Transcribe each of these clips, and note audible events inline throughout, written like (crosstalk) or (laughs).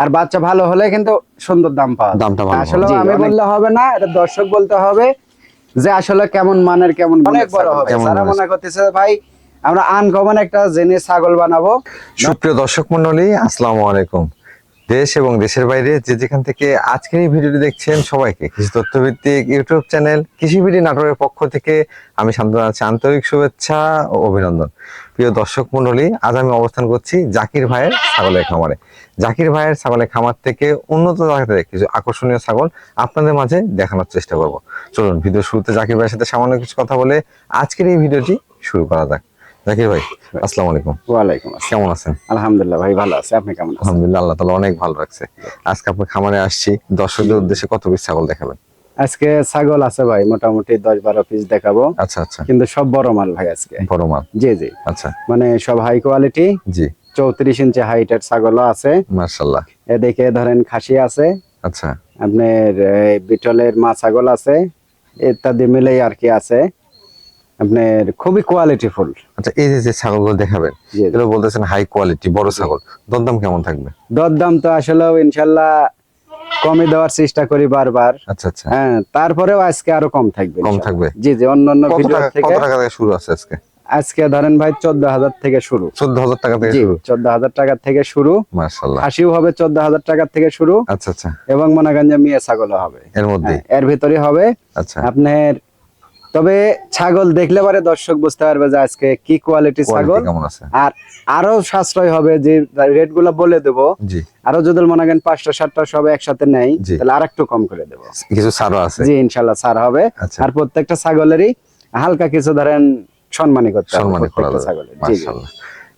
আর বাচ্চা ভালো হলে কিন্তু সুন্দর দাম পাওয়া দামটা ভালো আসলে আমি বললে হবে না এটা দর্শক বলতে হবে যে আসলে কেমন মানের কেমন অনেক বড় হবে মনে করতেছে ভাই আমরা আনকমন একটা জেনে ছাগল বানাবো। সুপ্রিয় দর্শক মন্ডলী আসসালামু আলাইকুম। দেশ এবং দেশের বাইরে যে যেখান থেকে আজকের এই ভিডিওটি দেখছেন সবাইকে কৃষি তথ্যভিত্তিক ইউটিউব চ্যানেল কৃষিবিডি নাটকের পক্ষ থেকে আমি শান্ত আছি আন্তরিক শুভেচ্ছা ও অভিনন্দন। প্রিয় দর্শক মন্ডলী আজ আমি অবস্থান করছি জাকির ভাইয়ের ছাগলের খামারে। জাকির ভাইয়ের ছাগলের খামার থেকে উন্নত জায়গাতে কিছু আকর্ষণীয় ছাগল আপনাদের মাঝে দেখানোর চেষ্টা করব। চলুন ভিডিও শুরুতে জাকির ভাইয়ের সাথে সামান্য কিছু কথা বলে আজকের এই ভিডিওটি শুরু করা যাক। জাকির ভাই আসসালামু আলাইকুম। ওয়ালাইকুম আসসালাম। কেমন আছেন? আলহামদুলিল্লাহ ভাই ভালো আছে। আপনি কেমন আছেন? আলহামদুলিল্লাহ আল্লাহ তালা অনেক ভালো রাখছে। আজকে আপনার খামারে আসছি দর্শকদের উদ্দেশ্যে কত পিস ছাগল দেখাবেন? আজকে ছাগল আছে ভাই মোটামুটি দশ বারো পিস দেখাবো। আচ্ছা আচ্ছা। কিন্তু সব বড় মাল ভাই আজকে। বড় মাল? জি জি। আচ্ছা। মানে সব হাই কোয়ালিটি জি। চৌত্রিশ ইঞ্চি হাইটের ছাগলও আছে। মার্শাল্লাহ এদিকে ধরেন খাসি আছে আচ্ছা। আপনার বিটলের মা ছাগল আছে ইত্যাদি মিলেই আর কি আছে। আপনার খুবই কোয়ালিটিফুল আচ্ছা এই যে যে ছাগলগুলো দেখাবেন এগুলো বলতেছেন হাই কোয়ালিটি বড় ছাগল দরদাম কেমন থাকবে? দরদাম তো আসলে ইনশাল্লাহ কমে দেওয়ার চেষ্টা করি বারবার। আচ্ছা আচ্ছা। হ্যাঁ তারপরেও আজকে আরও কম থাকবে কম থাকবে? জি জি অন্য অন্য ভিডিও থেকে কত টাকা থেকে শুরু আছে আজকে? আজকে ধরেন ভাই চোদ্দ হাজার থেকে শুরু। চোদ্দ হাজার টাকা থেকে শুরু? চোদ্দ হাজার টাকা থেকে শুরু। খাসিও হবে চোদ্দ হাজার টাকা থেকে শুরু। আচ্ছা আচ্ছা। এবং মনাগঞ্জে মিয়া ছাগলও হবে। এর মধ্যে হ্যাঁ, এর ভিতরে হবে। আচ্ছা। আপনার তবে ছাগল দেখলে পরে দর্শক বুঝতে পারবে যে আজকে কি কোয়ালিটি ছাগল। আর আরও সাশ্রয় হবে যে রেটগুলো বলে দেবো। আরও যদি মনে করেন পাঁচটা সাতটা সব একসাথে নেই তাহলে আর একটু কম করে দেবো। কিছু ছাড়ও আছে? জি ইনশাল্লাহ ছাড় হবে। আচ্ছা। আর প্রত্যেকটা ছাগলেরই হালকা কিছু ধরেন সম্মানী করতে সম্মানে করা।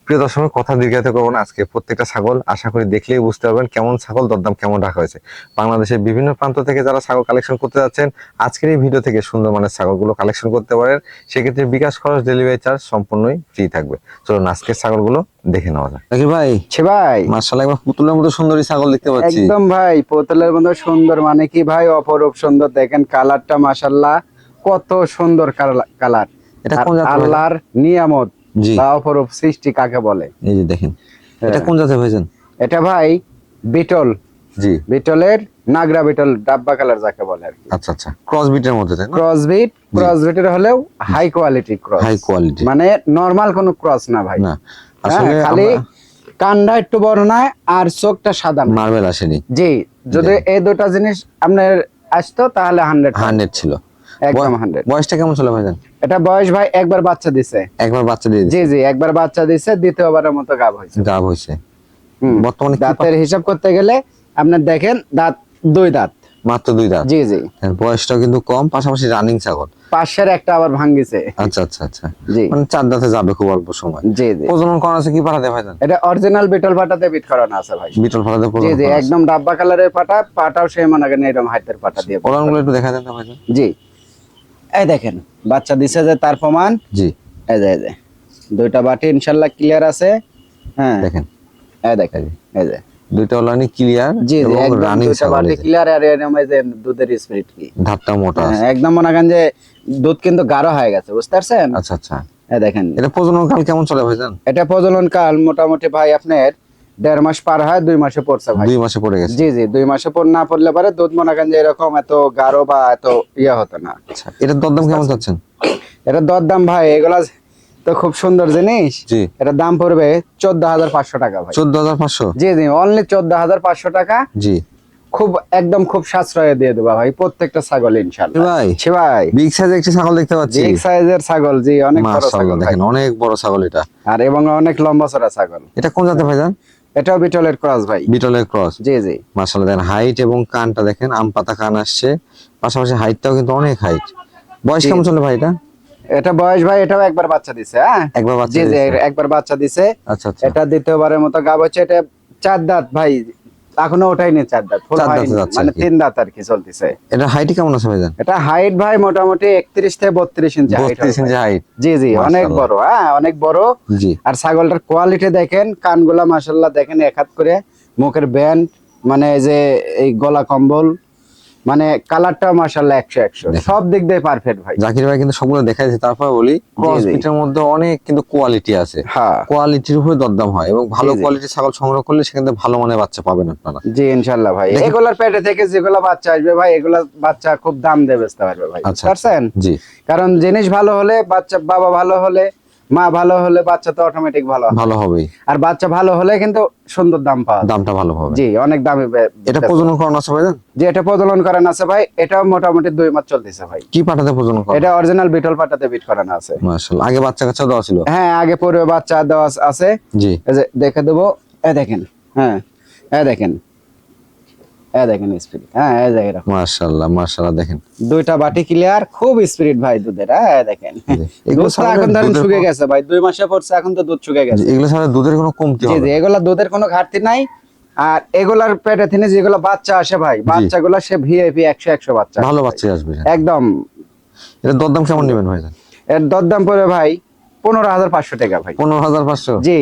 প্রিয় দর্শক কথা দীর্ঘায়িত করব না। আজকে প্রত্যেকটা ছাগল আশা করি দেখলেই বুঝতে পারবেন কেমন ছাগল দরদাম কেমন রাখা হয়েছে। বাংলাদেশের বিভিন্ন প্রান্ত থেকে যারা ছাগল কালেকশন করতে যাচ্ছেন আজকের এই ভিডিও থেকে সুন্দর মানের ছাগলগুলো কালেকশন করতে পারেন। সেক্ষেত্রে বিকাশ খরচ ডেলিভারি চার্জ সম্পূর্ণই ফ্রি থাকবে। চলুন আজকের ছাগলগুলো দেখে নেওয়া যাক। দেখি ভাই ছে ভাই। মার্শাল্লাহ একবার পুতুলের মতো সুন্দরী ছাগল দেখতে পাচ্ছি। একদম ভাই পোতলের মতো সুন্দর মানে কি ভাই? অপরূপ সুন্দর। দেখেন কালারটা মাশাল্লাহ কত সুন্দর কালার এটা কোন জাতের আল্লাহর নিয়ামত বা অপরূপ সৃষ্টি কাকে বলে? এই যে দেখেন হ্যাঁ। এটা কোন জাতের ভাইজান এটা ভাই বিটল। জি। বিটলের নাগরা বিটল ডাব্বা কালার যাকে বলে আর কি। আচ্ছা আচ্ছা। ক্রস বিটের মধ্যে তাই না? ক্রসবিট ক্রসবিটের হলেও high quality cross high quality মানে নরমাল কোনো ক্রস না ভাই। না। হ্যাঁ, আসলে খালি কান্ডা একটু বড় নয় আর চোখটা সাদা। মার্বেল আসেনি। জি যদি এই দুটা জিনিস আপনার আসতো তাহলে হান্ড্রেড হান্ড্রেড ছিল। একদম বয়- হান্ড্রেড বয়সটা কেমন ছিল ভাইজান? এটা বয়স ভাই একবার বাচ্চা দিছে। একবার বাচ্চা দিয়ে জি জি একবার বাচ্চা দিছে দ্বিতীয়বারের মতো গাব হয়েছে। গাব হয়েছে। বর্তমানে দাঁতের হিসাব করতে গেলে আপনার দেখেন দাঁত দুই দাঁত। মাত্র দুই দাঁত? জি জি। হ্যাঁ, কিন্তু কম পাশাপাশি রানিং ছাগল। পাশের একটা আবার ভাঙ্গিছে। আচ্ছা আচ্ছা আচ্ছা। জি। মানে চার দাঁতে যাবে খুব অল্প সময়। জি জি। প্রজনন করা আছে কি পাঠাতে ভাইজান? এটা অরিজিনাল বিটল পাটাতে বিট করানো আছে ভাই। বিটল ফাটাতে জি জি একদম ডাব্বা কালারের পাটা পাটাও সেই মনে করেন এরকম হাইটের পাটা দিয়ে ওলানগুলো একটু দেখা দেন তো জি। এই দেখেন বাচ্চা দিছে যে তার প্রমাণ। জি। এই যে এই যে দুইটা বাটি ইনশাল্লাহ ক্লিয়ার আছে। হ্যাঁ। দেখেন। এই দেখেন এই যে। দুইটা ওলানি ক্লিয়ার জি রানিং বাটি ক্লিয়ার আর এরকম এই যে দুধের স্পিরিট কি। ধাপটা মোটা হ্যাঁ, আছে। একদম মনে করেন যে দুধ কিন্তু গাঢ় হয়ে গেছে বুঝতে পারছেন? আচ্ছা আচ্ছা। এই দেখেন। এটা প্রজনন কাল কেমন চলে ভাইজান? এটা প্রজনন কাল মোটামুটি ভাই আপনার দেড় মাস পার হয় দুই মাসে পড়ছে ভাই। দুই মাসে পড়ে গেছে। জি জি দুই মাসে পর না পড়লে পরে দুধ মনে করেন যে এরকম এত গাঢ় বা এত ইয়ে হতো না। আচ্ছা এটার দরদাম কেমন চাচ্ছেন? দরদাম ভাই এগুলা তো খুব সুন্দর জিনিস। এটা দাম পড়বে চোদ্দ হাজার পাঁচশো টাকা ভাই। চোদ্দ হাজার পাঁচশো? জি জি অনলি চোদ্দ হাজার পাঁচশো টাকা। জি। খুব একদম খুব সাশ্রয়ে দিয়ে দেবা ভাই প্রত্যেকটা ছাগল ইনশাল্লাহ ভাই বিগ সাইজ একটি ছাগল দেখতে পাচ্ছি। বিগ সাইজের ছাগল জি অনেক বড় ছাগল দেখেন অনেক বড় ছাগল এটা। আর এবং অনেক লম্বা চড়া ছাগল। এটা কোন জাতের ভাইজান এটাও বিটলের ক্রস ভাই। বিটলের ক্রস জি জি। মাশাআল্লাহ দেখেন হাইট এবং কানটা দেখেন আম পাতা কান আসছে। পাশাপাশি হাইটটাও কিন্তু অনেক হাইট বয়স কেমন চলে ভাই এটা? এটা বয়স ভাই এটাও একবার বাচ্চা দিছে হ্যাঁ? একবার বাচ্চা জি জি একবার বাচ্চা দিছে। আচ্ছা আচ্ছা। এটা দ্বিতীয়বারের মতো গাব হচ্ছে এটা চার দাঁত ভাই। এখনও চার দাঁত চার দাঁতে মানে তিন দাঁত আর কি চলতেছে। এটা হাইট কেমন আছে ভাইজান এটা হাইট ভাই মোটামুটি একত্রিশ থেকে বত্রিশ ইঞ্চি বত্রিশ ইঞ্চি হাইট জি জি অনেক বড় হ্যাঁ অনেক বড়। জি। আর ছাগলটার কোয়ালিটি দেখেন কানগুলা মাসাল্লাহ দেখেন এক হাত করে মুখের ব্যান্ড মানে এই যে এই গলা কম্বল মানে কালারটা মাশাল্লাহ একশো একশো। সব দিক দিয়ে পারফেক্ট ভাই। জাকির ভাই কিন্তু সবগুলো দেখা যাচ্ছে তারপর বলি ক্রস মধ্যে অনেক কিন্তু কোয়ালিটি আছে। হ্যাঁ। কোয়ালিটির উপরে দরদাম হয় এবং ভালো। কোয়ালিটির ছাগল সংগ্রহ করলে সেখান থেকে ভালো মানের বাচ্চা পাবেন আপনারা। জি ইনশাল্লাহ ভাই। এগুলার পেটে থেকে যেগুলা বাচ্চা আসবে ভাই এগুলা বাচ্চা খুব দাম দিয়ে বেচতে পারবে ভাই। আচ্ছা, পারছেন? জি। কারণ জিনিস ভালো হলে বাচ্চা বাবা ভালো হলে মা ভালো হলে বাচ্চা তো অটোমেটিক ভালো হবে। ভালো হবেই। আর বাচ্চা ভালো হলে কিন্তু সুন্দর দাম পাওয়া দামটা ভালো হবে। জি অনেক দামে এটা প্রজনন করানো আছে ভাইজান? যে এটা প্রজনন করানো আছে ভাই। এটা মোটামুটি দুই মাস চলতেছে ভাই। কি পাঠাতে প্রজনন করা এটা অরিজিনাল বিটল পাটাতে বিট করানো আছে। মাশাআল্লাহ। আগে বাচ্চা কাচ্চা দেওয়া ছিল? হ্যাঁ আগে পূর্বে বাচ্চা দেওয়া আছে। জি। এই যে দেখে দেবো। এ দেখেন। হ্যাঁ এ দেখেন। দেখেন হ্যাঁ এই যে মাশাআল্লাহ মাশাআল্লাহ দেখেন। দুইটা বাটি ক্লিয়ার খুব স্পিরিট ভাই দুধের হ্যাঁ দেখেন। এগুলো দুধ তো ছাড়া এখন ধরেন শুকে গেছে ভাই দুই মাসে পড়ছে এখন তো দুধ শুকে গেছে। এগুলো ছাড়া দুধের কোনো কমতি হবে জি এগুলা দুধের কোনো ঘাটতি নাই। আর এগুলার পেটে থেকে যেগুলো বাচ্চা আসে ভাই বাচ্চাগুলো সে ভিআইপি একশো একশো বাচ্চা ভালো বাচ্চা আসবে একদম। এটা দরদাম কেমন নেবেন ভাইজান এর দরদাম পড়বে ভাই পনেরো হাজার পাঁচশো টাকা ভাই। পনেরো হাজার পাঁচশো? জি।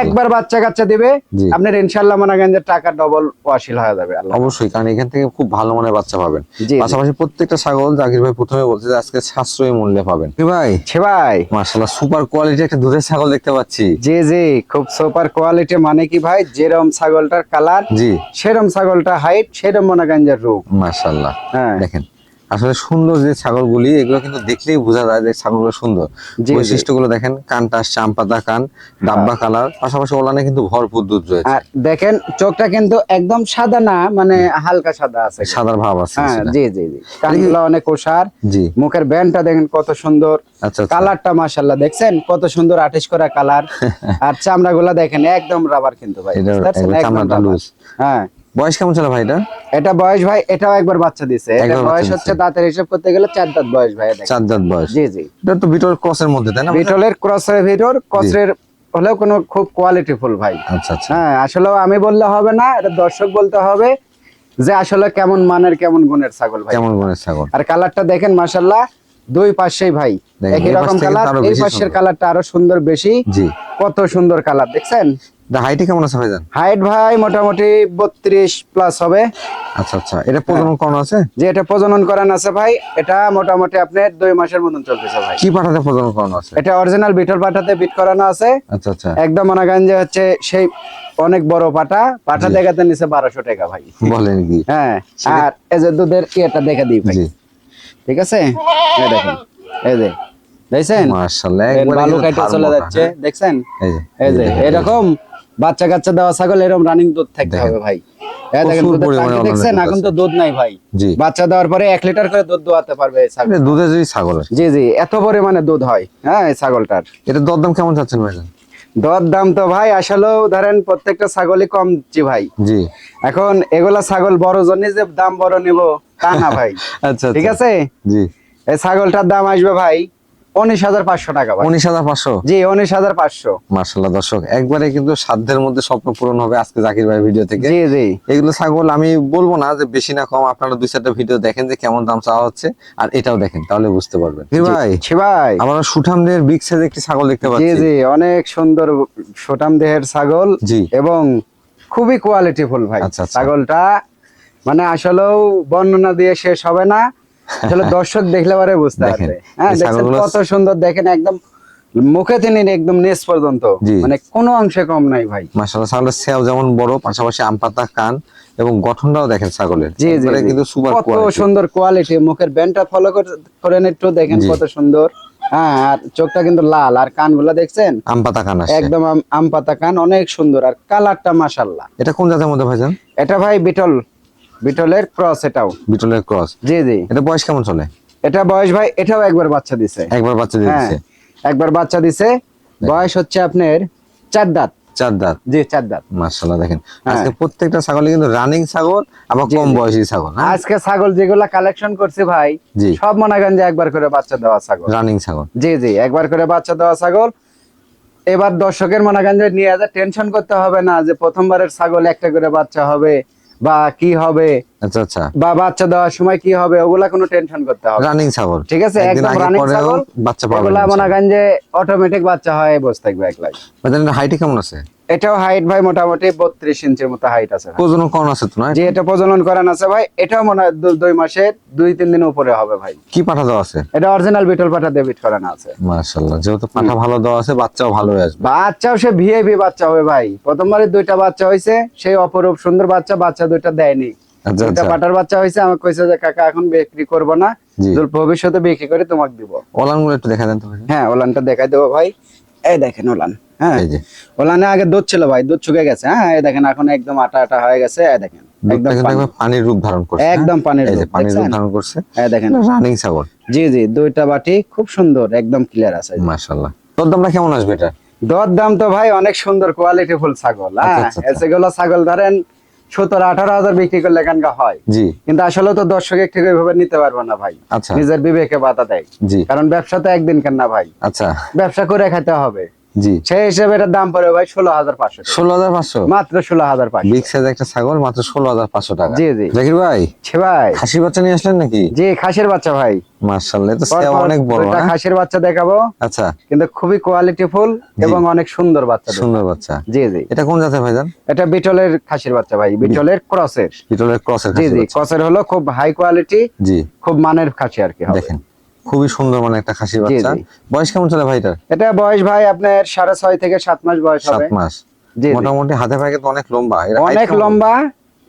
একবার বাচ্চা কাচ্চা দিবে। আপনার ইনশাল্লাহ মনে করেন টাকা ডবল ওয়াশিল হয়ে যাবে অবশ্যই কারণ এখান থেকে খুব ভালো মানের বাচ্চা পাবেন। পাশাপাশি প্রত্যেকটা ছাগল জাকির ভাই প্রথমে বলছে যে আজকে সাশ্রয়ী মূল্যে পাবেন। ভাই? ছে ভাই। মার্শাল্লাহ সুপার কোয়ালিটি একটা দুধের ছাগল দেখতে পাচ্ছি। জি জি খুব সুপার কোয়ালিটি মানে কি ভাই? যেরম ছাগলটার কালার জি। সেরম ছাগলটা হাইট সেরম মনে করেন যে রূপ। মার্শাল্লাহ হ্যাঁ। দেখেন আসলে সুন্দর যে ছাগলগুলি এগুলো কিন্তু দেখলেই বোঝা যায় যে ছাগলগুলো সুন্দর। বৈশিষ্ট্যগুলো দেখেন কানটা চাম পাতা কান ডাব্বা কালার পাশাপাশি ওলানে কিন্তু ভরপুর দুধ রয়েছে। আর দেখেন চোখটা কিন্তু একদম সাদা না মানে হালকা সাদা আছে। সাদার ভাব আছে হ্যাঁ জি জি জি। কানগুলো অনেক ওষার জি। মুখের ব্যান্ডটা দেখেন কত সুন্দর। আচ্ছা আচ্ছা। কালারটা মাশাল্লাহ দেখছেন? কত সুন্দর আটিশ করা কালার। (laughs) আর চামড়াগুলো দেখেন একদম রাবার কিন্তু ভাই? চামড়াটা loose। হ্যাঁ। বয়স কেমন ছিল ভাই এটা? এটা বয়স ভাই এটাও একবার বাচ্চা দিছে। এটা বয়স হচ্ছে দাঁতের হিসাব করতে গেলে চার দাঁত বয়স ভাই চার দাঁত বয়স। জি জি। এটা তো বিটল ক্রসের মধ্যে তাই না? বিটলের ক্রসের ভিতর ক্রসের হলেও কোনো খুব কোয়ালিটিফুল ভাই। আচ্ছা আচ্ছা। হ্যাঁ আসলে আমি বললে হবে না এটা দর্শক বলতে হবে যে আসলে কেমন মানের কেমন গুণের ছাগল ভাই। কেমন গুণের ছাগল। আর কালারটা দেখেন মাশাল্লাহ দুই পাশেই ভাই একই রকম কালার এই পাশের। কালারটা আরও সুন্দর বেশি। জি। কত সুন্দর কালার দেখছেন? হাইটে কেমন আছে ভাইজান? হাইট ভাই মোটামুটি বত্রিশ প্লাস হবে। আচ্ছা আচ্ছা। এটা প্রজনন করানো আছে? যে এটা প্রজনন করান আছে ভাই। এটা মোটামুটি আপনার দুই মাসের মতন চলতেছে ভাই। কি পাঠাতে প্রজনন করানো আছে? এটা অরিজিনাল বিটল পাটাতে বিট করানো আছে। আচ্ছা আচ্ছা। একদম মনে করেন যে হচ্ছে সেই অনেক বড় পাটা। পাটা দেখাতে নিচে বারোশো টাকা ভাই। বলেন কি। হ্যাঁ আর এই যে দুধের ইয়েটা দেখে দিই ভাই। ঠিক আছে? এই দেখেন এই যে। দেখছেন? মাশাআল্লাহ বালু ধার চলে যাচ্ছে হ্যাঁ? দেখছেন এই যে এই যে। এরকম? বাচ্চা কাচ্চা দেওয়া ছাগল এরকম রানিং দুধ থাকতে হবে ভাই। দেখছেন? এখন তো দুধ নাই ভাই। বাচ্চা দেওয়ার পরে এক লিটার করে দুধ দোয়াতে পারবে এই ছাগল। এটা দুধের যদি ছাগল জি জি এত পরিমাণে দুধ হয় হ্যাঁ এই ছাগলটার। এটা দরদাম কেমন চাচ্ছেন দর দাম তো ভাই আসলেও ধরেন প্রত্যেকটা ছাগলই কম দিচ্ছি ভাই। জি। এখন এগুলা ছাগল বড় জন্য যে দাম বড় নিব তা না ভাই। (laughs) আচ্ছা। ঠিক আছে? জি। এই ছাগলটার দাম আসবে ভাই উনিশ হাজার পাঁচশো টাকা ভাই। উনিশ হাজার পাঁচশো? জি উনিশ হাজার পাঁচশো। মার্শাল্লাহ দর্শক একবারে কিন্তু সাধ্যের মধ্যে স্বপ্ন পূরণ হবে আজকে জাকির ভাই ভিডিও থেকে। জি জি। এগুলো ছাগল আমি বলব না যে বেশি না কম আপনারা দুই চারটা ভিডিও দেখেন যে কেমন দাম চাওয়া হচ্ছে আর এটাও দেখেন তাহলে বুঝতে পারবেন। কি ভাই জি ভাই। আমরা সুঠামদের বিগ সাইজ একটি ছাগল দেখতে জি পাচ্ছি। জি অনেক সুন্দর সোটাম দেহের ছাগল জি। এবং খুবই কোয়ালিটিফুল ভাই। আচ্ছা, আচ্ছা। ছাগলটা মানে আসলেও বর্ণনা দিয়ে শেষ হবে না। আসলে (laughs) দর্শক দেখলে পরে বুঝতে দেখেন, পারবে। হ্যাঁ ছাগলগুলো- কত সুন্দর দেখেন একদম মুখে তিনি একদম নেস পর্যন্ত। মানে কোনো অংশে কম নাই ভাই। মার্শাল্লাহ ছাগলের সেও যেমন বড় পাশাপাশি আম পাতা কান এবং গঠনটাও দেখেন ছাগলের। জি জি কিন্তু সুপার কত সুন্দর কোয়ালিটি মুখের ব্যান্ডটা ফলো করেন একটু দেখেন কত সুন্দর। হ্যাঁ আর চোখটা কিন্তু লাল। আর কানগুলা দেখছেন? আম পাতা কান আসে একদম আম- পাতা কান অনেক সুন্দর। আর কালারটা মাশাল্লাহ এটা কোন জাতের মধ্যে ভাইজান? এটা ভাই বিটল। বিটলের ক্রস এটাও। বিটলের ক্রস। জি জি। এটা বয়স কেমন চলে? এটা বয়স ভাই এটাও একবার বাচ্চা দিছে। একবার বাচ্চা হ্যাঁ একবার বাচ্চা দিছে। বয়স হচ্ছে আপনার চার দাঁত। চার দাঁত। জি চার দাঁত। মার্শাল্লাহ দেখেন। হ্যাঁ। আজকে প্রত্যেকটা ছাগলে কিন্তু রানিং ছাগল আবার কম বয়সী ছাগল হ্যাঁ? আজকে ছাগল যেগুলা কালেকশন করছে ভাই সব মনে করেন যে একবার করে বাচ্চা দেওয়া ছাগল। রানিং ছাগল। জি জি একবার করে বাচ্চা দেওয়া ছাগল। এবার দর্শকের মনে করেন যে নিয়ে যা টেনশন করতে হবে না যে প্রথমবারের ছাগল একটা করে বাচ্চা হবে। বা কি হবে? আচ্ছা আচ্ছা। বা বাচ্চা দেওয়ার সময় কি হবে? ওগুলা কোনো টেনশন করতে হবে। রানিং ছাগল। ঠিক আছে? একদম রানিং ছাগল। বাচ্চা পাবে ওগুলা মনে করেন যে অটোমেটিক বাচ্চা হয় বসে থাকবে এক লাখ হাইটে কেমন আছে? এটাও হাইট ভাই মোটামুটি বত্রিশ ইঞ্চির মতো হাইট আছে। প্রজনন করানো আছে তো না? যে এটা প্রজনন করান আছে ভাই। এটাও মনে হয় দুই মাসের দুই তিন দিন উপরে হবে ভাই। কি পাঠা দেওয়া আছে? এটা অরিজিনাল বিটল পাটা ডেবিট করানো আছে। মাশাআল্লাহ যেহেতু পাঠা ভালো দেওয়া আছে বাচ্চাও ভালো আসবে। বাচ্চাও সে ভিআইপি বাচ্চা হবে ভাই। প্রথমবারে দুইটা বাচ্চা হয়েছে সেই অপরূপ সুন্দর বাচ্চা বাচ্চা দুইটা দেয়নি। দুইটা পাটার বাচ্চা হয়েছে আমাকে কইছে যে কাকা এখন বিক্রি করব না। ভবিষ্যতে বিক্রি করে তোমাকে দিব। ওলানগুলো একটু দেখা দেন তো হ্যাঁ ওলানটা দেখাই দেবো ভাই। এই দেখেন ওলান। হ্যাঁ? ওলানে আগে দুধ ছিল ভাই দুধ শুকে গেছে হ্যাঁ? এই দেখেন এখন একদম আটা আটা হয়ে গেছে দেখেন একদম কিন্তু পানির রূপ ধারণ করছে হ্যাঁ? একদম পানির এই যে রূপ, পানির রূপ ধারণ করছে। এই দেখেন। রানিং ছাগল। জি জি দুইটা বাটি খুব সুন্দর একদম ক্লিয়ার আছে। মাশাআল্লাহ। তোর দামটা কেমন আসবে এটা? দর দাম তো ভাই অনেক সুন্দর কোয়ালিটি ফুল ছাগল হ্যাঁ? আচ্ছা, আচ্ছা। সেগুলো ছাগল ধরেন সতেরো আঠারো হাজার বিক্রি করলে এখানকার হয়। জি। কিন্তু আসলে তো দর্শক ঠিক ওইভাবে নিতে পারব না ভাই। আচ্ছা। নিজের বিবেকে বাধা দেয়। কারণ ব্যবসা তো একদিন কেন না ভাই। আচ্ছা। ব্যবসা করে খেতে হবে। জি। সেই হিসেবে এটার দাম পড়ে ভাই ষোলো হাজার পাঁচশো ষোলো হাজার পাঁচশো? মাত্র ষোলো হাজার পাঁচশো। বিগ সাইজ একটা ছাগল মাত্র ষোলো হাজার পাঁচশো টাকা। জি জি। জাকির ভাই ছে ভাই। খাসি বাচ্চা নিয়ে আসলেন নাকি? জি খাসির বাচ্চা ভাই। মার্শাল্লাহ তো অনেক বড় হ্যাঁ? খাসির বাচ্চা দেখাবো। আচ্ছা। কিন্তু খুবই কোয়ালিটি ফুল এবং অনেক সুন্দর বাচ্চা সুন্দর বাচ্চা। জি জি। এটা কোন জাতের ভাইজান এটা বিটলের খাসির বাচ্চা ভাই বিটলের ক্রসের। পিতলের ক্রসের জি জি। ক্রসের হলো খুব হাই কোয়ালিটি জি। খুব মানের খাসি আর কি দেখেন। খুবই সুন্দর মানে একটা খাসির বাচ্চা। বয়স কেমন চলে ভাইটার? এটা বয়স ভাই আপনার সাড়ে ছয় থেকে সাত মাস বয়স সাত মাস। মোটামুটি হাতে পায়ে কিন্তু অনেক লম্বা। অনেক লম্বা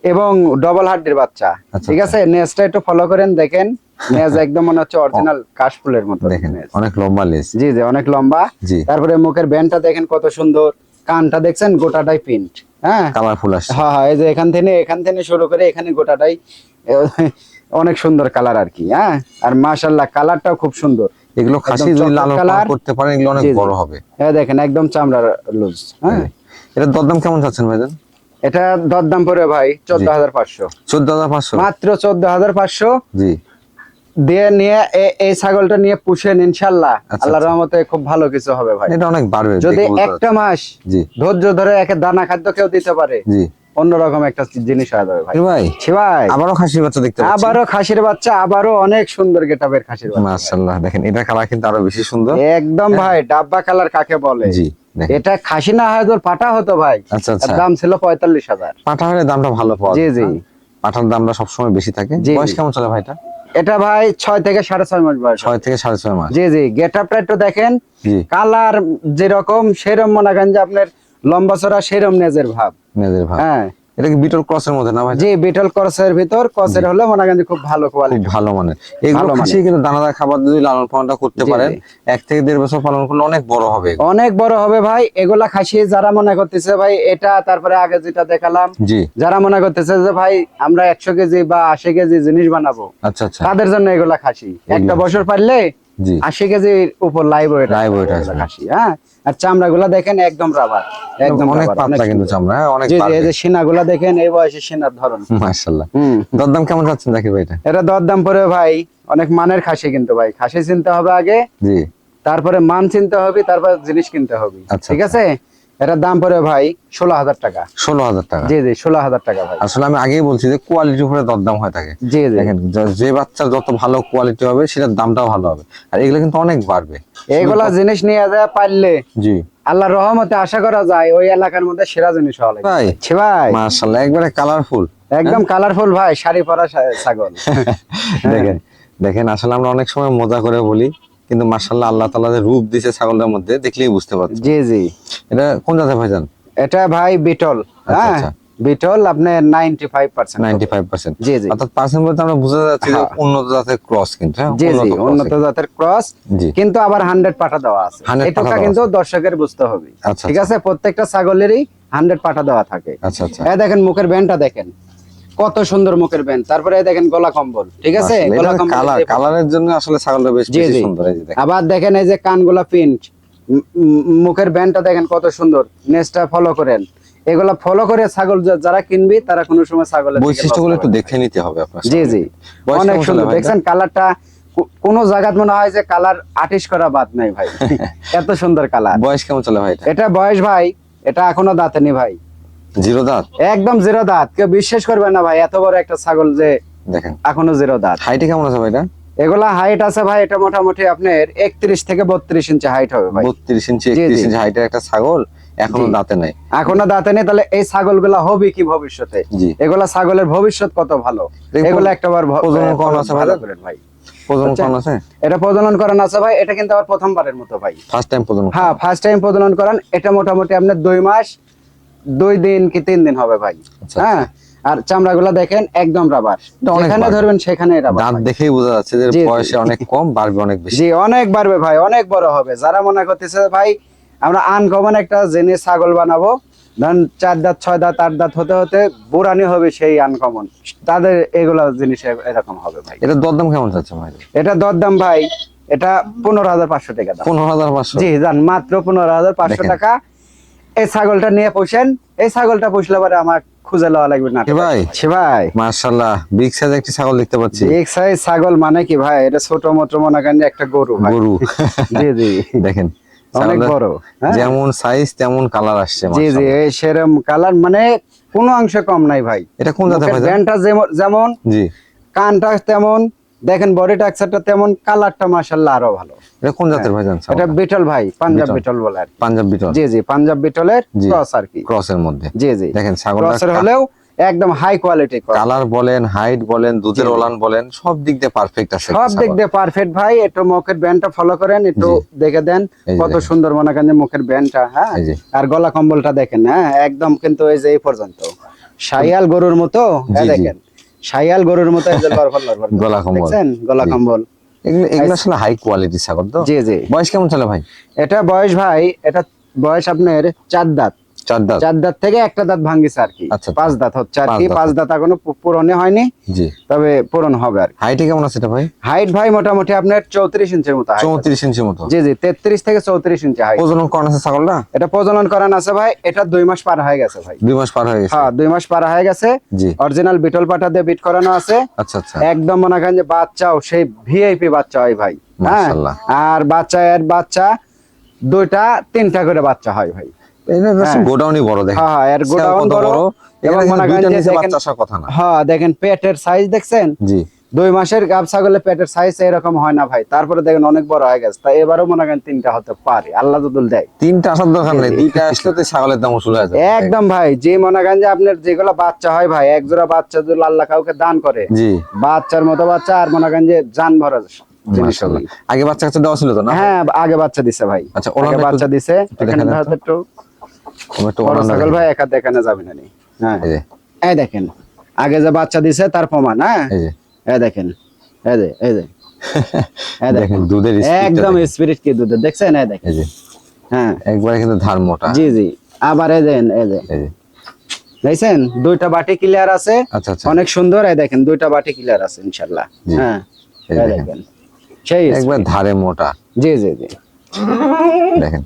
এবং ডবল হাড্ডির বাচ্চা। আচ্ছা, ঠিক আছে? নেজটা একটু ফলো করেন দেখেন। নেজ একদম মনে হচ্ছে অরিজিনাল কাশফুলের মতো দেখেন অনেক লম্বা লেজ। জি জি অনেক লম্বা। তারপরে মুখের ব্যান্ডটা দেখেন কত সুন্দর। কানটা দেখছেন? গোটাটাই প্রিন্ট হ্যাঁ? কালারফুল আসছে। হ্যাঁ হ্যাঁ এই যে এখান থেকে এখান থেকে শুরু করে এখানে গোটাটাই। অনেক সুন্দর কালার আর কি হ্যাঁ? আর মাশাল্লাহ কালারটাও খুব সুন্দর। এগুলো খাসি যদি কালার। করতে পারেন এগুলো অনেক। বড় হবে। হ্যাঁ দেখেন একদম চামড়ার লুজ হ্যাঁ? এটা দরদাম কেমন চাচ্ছেন ভাইজান? এটা দরদাম পড়ে ভাই চোদ্দ হাজার পাঁচশো। চোদ্দ হাজার পাঁচশো? মাত্র চোদ্দ হাজার পাঁচশো। জি। দিয়ে নিয়ে এই ছাগলটা নিয়ে পুষেন আচ্ছা, আচ্ছা। রহমতে খুব ভালো কিছু হবে ভাই। এটা অনেক বাড়বে যদি একটা মাস জি। ধৈর্য ধরে একে দানা খাদ্য কেউ দিতে পারে জি। অন্যরকম একটা জিনিস হয়ে যাবে ভাই। ভাই আবারও খাসির বাচ্চা দেখতে পাচ্ছি। আবারও খাসির বাচ্চা আবারও অনেক সুন্দর গেটাবের খাসির বাচ্চা। মাশাআল্লাহ দেখেন এটা কালার কিন্তু আরও বেশি সুন্দর। একদম ভাই ডাব্বা কালার কাকে বলে? জি এটা খাসি না হয় তোর পাটা হতো ভাই? আচ্ছা আচ্ছা। দাম ছিল পঁয়তাল্লিশ হাজার। পাঠা হলে দামটা ভালো পাওয়া জি জি। হ্যাঁ? পাঠার দামটা সবসময় বেশি থাকে। বয়স কেমন চলে ভাইটা এটা? ভাই ছয় থেকে সাড়ে ছয় মাস বয়স। ছয় থেকে সাড়ে ছয় মাস। জি জি। গেট আপটা একটু দেখেন। কালার যেরকম সেরকম মনে করেন যে আপনার লম্বা চড়া সেরম নেজের ভাব। মেয়েদের ভাই হ্যাঁ। এটা কি বিটল ক্রসের মধ্যে না ভাই? জি বিটল ক্রসের ভিতর ক্রসের হলে মনে খুব ভালো কোয়ালিটি ভালো মানের। এগুলো খাসি কিন্তু দানাদার খাবার যদি লালন পালনটা করতে পারেন এক থেকে দেড় বছর পালন করলে অনেক বড় হবে অনেক বড় হবে ভাই। এগুলা খাসি যারা মনে করতেছে ভাই এটা তারপরে আগে যেটা দেখালাম যারা মনে করতেছে যে ভাই আমরা একশো কেজি বা আশি কেজি জিনিস বানাবো আচ্ছা আচ্ছা। তাদের জন্য এগুলা খাসি। একটা বছর পারলে আশি কেজির উপর লাইভ ওয়েট Live weight খাসি হ্যাঁ। আর চামড়া গুলা দেখেন একদম রাবার একদম অনেক পাতলা কিন্তু চামড়া হ্যাঁ, অনেক জি এই যে সিনা গুলা দেখেন এই বয়সে সেনার ধরন। মাশাআল্লাহ। দরদাম কেমন যাচ্ছে জাকির ভাই এটা? এটা দরদাম পরে ভাই অনেক মানের খাসি কিন্তু ভাই। খাসি চিনতে হবে আগে জি। তারপরে মান চিনতে হবে তারপর জিনিস কিনতে হবে। আচ্ছা, ঠিক আছে? এটার দাম পড়ে ভাই ষোলো হাজার টাকা। ষোলো হাজার টাকা। জি জি ষোলো হাজার টাকা ভাই। আসলে আমি আগেই বলছি যে কোয়ালিটির উপরে দরদাম হয়ে থাকে। জি দেখেন যে বাচ্চা যত ভালো কোয়ালিটি হবে সেটার দামটাও ভালো হবে। আর এগুলো কিন্তু অনেক বাড়বে। এইগুলা জিনিস নিয়ে যায় পারলে। জি। আল্লাহর রহমতে আশা করা যায় ওই এলাকার মধ্যে সেরা জিনিস হওয়া লাগবে ভাই। ছি ভাই। মার্শাল্লাহ একবারে কালারফুল একদম কালারফুল ভাই শাড়ি পরা (laughs) ছাগল। দেখেন দেখেন আসলে আমরা অনেক সময় মজা করে বলি কিন্তু মার্শাল্লাহ আল্লাহ তালা রূপ দিছে ছাগলটার মধ্যে দেখলেই বুঝতে পারছি। জি জি। এটা কোন জাতের ভাইজান? এটা ভাই বিটল হ্যাঁ? আচ্ছা। বিটল আপনার জি জি। অর্থাৎ পার্সেন্ট বলতে আমরা বুঝতে যাচ্ছি যে হ্যাঁ। উন্নত জাতের ক্রস কিন্তু হ্যাঁ? জি জি উন্নত জাতের ক্রস কিন্তু আবার হান্ড্রেড পাঠা দেওয়া আছে। 100 পাঠা এটুকা দেওয়া কিন্তু দর্শকের বুঝতে হবে। আচ্ছা ঠিক আছে? প্রত্যেকটা ছাগলেরই হান্ড্রেড পাঠা দেওয়া থাকে। আচ্ছা আচ্ছা। এই দেখেন মুখের ব্যান্ডটা দেখেন। কত সুন্দর মুখের ব্যান্ড। তারপরে দেখেন গলা কম্বল ঠিক আছে? গলা কম্বল কালার কালারের জন্য আসলে ছাগলটা বেশ। সুন্দর এই দেখেন। আবার দেখেন এই যে কান কানগুলা প্রিন্ট মুখের ব্যান্ডটা দেখেন কত সুন্দর নেসটা ফলো করেন। এগুলা ফলো করে ছাগল যারা কিনবি তারা কোনো সময় ছাগলের বৈশিষ্ট্যগুলো একটু দেখে নিতে হবে আপনার জি জি। অনেক সুন্দর। দেখছেন কালারটা কোন জায়গাত মনে হয় যে কালার আর্টিস্ট করা বাদ নাই ভাই। (laughs) এত সুন্দর কালার বয়স কেমন চলে ভাই এটা বয়স ভাই এটা এখনও দাঁতেনি ভাই। জিরো দাঁত? একদম জিরো দাঁত। কেউ বিশ্বাস করবে না ভাই এত বড় একটা ছাগল যে দেখেন। এখনও জিরো দাঁত। হাইটে কেমন আছে ভাইটা এগুলা হাইট আছে ভাই এটা মোটামুটি আপনার একত্রিশ থেকে বত্রিশ ইঞ্চি হাইট হবে ভাই। বত্রিশ ইঞ্চি একত্রিশ। ইঞ্চি হাইটের একটা ছাগল এখনও দাঁতে নাই। এখনও দাঁতে নেই তাহলে এই ছাগলগুলা হবে কি ভবিষ্যতে? এগুলা ছাগলের ভবিষ্যৎ কত ভালো? এগুলা প্রজনন করানো ভালো করেন ভাই। প্রজনন আচ্ছা। আছে? এটা প্রজনন করান আছে ভাই এটা কিন্তু আবার প্রথমবারের মতো ভাই। ফার্স্ট টাইম প্রজনন হ্যাঁ ফার্স্ট টাইম প্রজনন করান এটা মোটামুটি আপনার দুই মাস দুই দিন কি তিন দিন হবে ভাই? আচ্ছা, হ্যাঁ? আর চামড়াগুলো দেখেন একদম রাবার যেখানে ধরবেন সেখানে রাবার দাঁত দেখেই বোঝা যাচ্ছে যে। বয়সে অনেক কম বাড়বে অনেক বেশি। জি অনেক বাড়বে ভাই অনেক বড় হবে। যারা মনে করতেছে ভাই আমরা আনকমন একটা জিনিস ছাগল বানাবো। ধরেন চার দাঁত ছয় দাঁত আট দাঁত হতে হতে বুড়ানি হবে সেই আনকমন তাদের এগুলো জিনিস এরকম হবে ভাই। এটা দরদাম কেমন যাচ্ছে ভাই? এটা দরদাম ভাই এটা পনেরো হাজার পাঁচশো টাকা পনেরো হাজার পাঁচশো। জি জান মাত্র পনেরো হাজার পাঁচশো টাকা। এই ছাগলটা নিয়ে পোষেন। এই ছাগলটা পুষলে পরে আমার খুঁজে লওয়া লাগবে না। ভাই? সে ভাই। মার্শাল্লাহ বিগ সাইজ একটি ছাগল দেখতে পাচ্ছি। এক সাইজ ছাগল মানে কি ভাই? এটা ছোট মোটো মনে করেন একটা গরু গরু। জি জি। দেখেন অনেক বড় হ্যাঁ? যেমন সাইজ তেমন কালার আসছে জি জি এই সেরম কালার মানে কোনো অংশে কম নাই ভাই। এটা কোন জাতের ভাই? যেমন জি। কানটা তেমন দেখেন বডি টাক্সারটা তেমন কালারটা মাশাল্লাহ আরও ভালো। এটা কোন জাতের ভাই জান? এটা বিটল ভাই পাঞ্জাব বিটল। বলে আর পাঞ্জাব বিটল জি জি পাঞ্জাব বিটলের। ক্রস আর কি। ক্রসের মধ্যে। জি জি। দেখেন ছাগলটা ক্রসের হলেও একদম হাই কোয়ালিটি কালার বলেন হাইট বলেন দুধের। ওলান বলেন সব দিক দিয়ে পারফেক্ট আছে সব দিক দিয়ে পারফেক্ট ভাই একটু মুখের ব্যান্ডটা ফলো করেন একটু দেখে দেন কত সুন্দর মনে করেন মুখের ব্যান্ডটা হ্যাঁ? আর গলা কম্বলটা দেখেন হ্যাঁ? একদম কিন্তু এই যে এই পর্যন্ত। শাইয়াল গরুর মতো হ্যাঁ। দেখেন। শাইয়াল গরুর মতো গলা কম্বল। দেখছেন? গলা কম্বল। এগুলো এগুলো আসলে হাই কোয়ালিটি ছাগল তো? জি জি। বয়স কেমন চলে ভাই? এটা বয়স ভাই এটা বয়স আপনার চার দাঁত। চার দাঁত? চার দাঁত থেকে একটা দাঁত ভাঙ্গিছে আর কি। আচ্ছা, পাঁচ দাঁত হচ্ছে আর কি। পাঁচ দাঁত এখনও পূরণে হয়নি জি। তবে পূরণ হবে আর। হাইটে কেমন আছে এটা ভাই? হাইট ভাই মোটামুটি আপনার চৌত্রিশ ইঞ্চির মতো চৌত্রিশ ইঞ্চি মতো। জি জি তেত্রিশ থেকে চৌত্রিশ ইঞ্চি হাইট প্রজনন করান আছে ছাগলটা? এটা প্রজনন করান আছে ভাই এটা দুই মাস পার হয়ে গেছে ভাই। দুই মাস পার হয়ে গেছে। হ্যাঁ দুই মাস পার হয়ে গেছে। জি। অরিজিনাল বিটল পাটা দিয়ে বিট করানো আছে। আচ্ছা আচ্ছা। একদম মনে করেন যে বাচ্চাও সেই ভিআইপি বাচ্চা হয় ভাই। হ্যাঁ? আর বাচ্চা এর বাচ্চা দুইটা তিনটা করে বাচ্চা হয় ভাই। গোডাউনই বড় দেখেন। হ্যাঁ, হ্যাঁ, এর গোডাউন বড়, এবং মনে করেন যে বাচ্চা আসার কথা না। হ্যাঁ দেখেন পেটের সাইজ দেখছেন? জি। দুই মাসের গাব ছাগলের পেটের সাইজ এরকম হয় না ভাই। তারপরে দেখেন অনেক বড় হয়ে গেছে। তাই এবারও মনে করেন তিনটা হতে পারে। আল্লাহ যদুল দেয়। তিনটা আসার দরকার নেই। দুইটা আসলে তো ছাগলের দাম শুরু হয়ে যাবে। একদম ভাই যে মনে করেন যে আপনার যেগুলো বাচ্চা হয় ভাই এক জোড়া বাচ্চা যদি আল্লাহ কাউকে দান করে জি। বাচ্চার মতো বাচ্চা আর মনে করেন যে জান ভরা আগে বাচ্চা কাচ্চা দেওয়া ছিল তো না? হ্যাঁ আগে বাচ্চা দিছে ভাই। আচ্ছা, একটু- বাচ্চা দিছে। একটু ছাগল ভাই একা দেখানো যাবে না হ্যাঁ। এই দেখেন আগে যে বাচ্চা দিছে তার প্রমাণ হ্যাঁ? এই দেখেন এই যে এই যে। (laughs) দেখেন দেখেন। দুধের একদম স্পিরিট কি দুধ দেখছেন? এই দেখেন। হ্যাঁ। একবারে কিন্তু ধার মোটা। জি জি। আবার এই দেন এই যে। দেখছেন? দুইটা বাটি ক্লিয়ার আছে। আচ্ছা আচ্ছা। অনেক সুন্দর এই দেখেন দুইটা বাটি ক্লিয়ার আছে ইনশাআল্লাহ। হ্যাঁ। এই। দেখেন। সেই একবার ধারে মোটা। জি জি জি। দেখেন।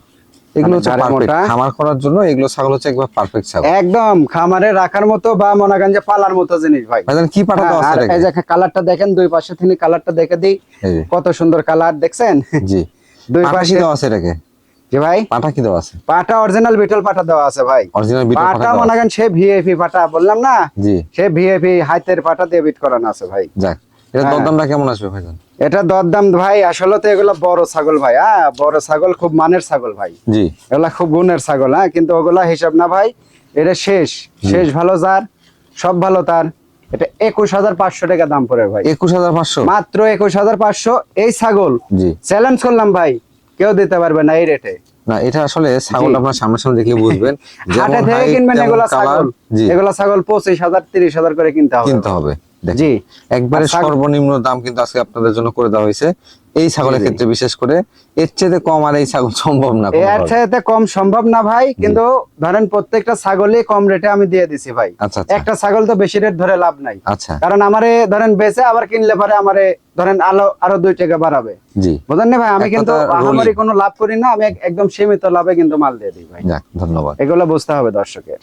এগুলো হচ্ছে পারফেক্ট খামার করার জন্য এগুলো ছাগল হচ্ছে একবার পারফেক্ট ছাগল। একদম খামারে রাখার মতো বা মনে পালার মতো জিনিস ভাই। ভাইজান কি হ্যাঁ, আছে এই যে কালারটা দেখেন দুই পাশে তিনি কালারটা দেখে দিই। কত সুন্দর কালার দেখছেন? জি। (laughs) দুই পাশে দেওয়া আছে এটাকে? জি ভাই। পাঠা কি দেওয়া আছে? পাটা অরিজিনাল বিটল পাটা দেওয়া আছে ভাই। অরিজিনাল বিট পাটা মনে করেন সে ভিআইপি পাটা বললাম না? জি। সে ভিআইপি হাতের পাটা দিয়ে বিট করানো আছে ভাই। যাক এটা হ্যাঁ। দরদামটা কেমন আসবে ভাইজান? এটা দরদাম ভাই আসলে তো এগুলো বড় ছাগল ভাই হ্যাঁ? বড় ছাগল খুব মানের ছাগল ভাই। জি। এগুলা খুব গুণের ছাগল হ্যাঁ? কিন্তু ওগুলা হিসাব না ভাই এটা শেষ। শেষ ভালো যার সব ভালো তার। এটা একুশ হাজার পাঁচশো টাকা দাম পড়ে ভাই। একুশ হাজার পাঁচশো? মাত্র একুশ হাজার পাঁচশো। এই ছাগল জি। চ্যালেঞ্জ করলাম ভাই কেউ দিতে পারবে না এই রেটে না এটা আসলে ছাগল আপনার সামনে সামনে দেখলে বুঝবেন। (laughs) হাটে থেকে কিনবেন এগুলা ছাগল। এগুলা ছাগল পঁচিশ হাজার তিরিশ হাজার করে কিনতে হবে। কিনতে হবে। জি। একবারে সর্বনিম্ন দাম কিন্তু আজকে আপনাদের জন্য করে দেওয়া হয়েছে। এই ছাগলের। ক্ষেত্রে বিশেষ করে এর চেয়ে কম আর এই ছাগল সম্ভব না এর। চাইতে কম সম্ভব না ভাই কিন্তু ধরেন প্রত্যেকটা ছাগলই কম রেটে আমি দিয়ে দিছি ভাই। আচ্ছা আচ্ছা। একটা ছাগল তো বেশি রেট ধরে লাভ নাই। আচ্ছা। কারণ আমারে ধরেন বেচে আবার কিনলে পরে আমারে ধরেন আলো আরও দুই টাকা বাড়াবে। জি। বুঝলেন না ভাই? আমি কিন্তু rolling। কোনো লাভ করি না আমি একদম সীমিত লাভে কিন্তু মাল দিয়ে দিই ভাই। ধন্যবাদ। এগুলো বুঝতে হবে দর্শকের।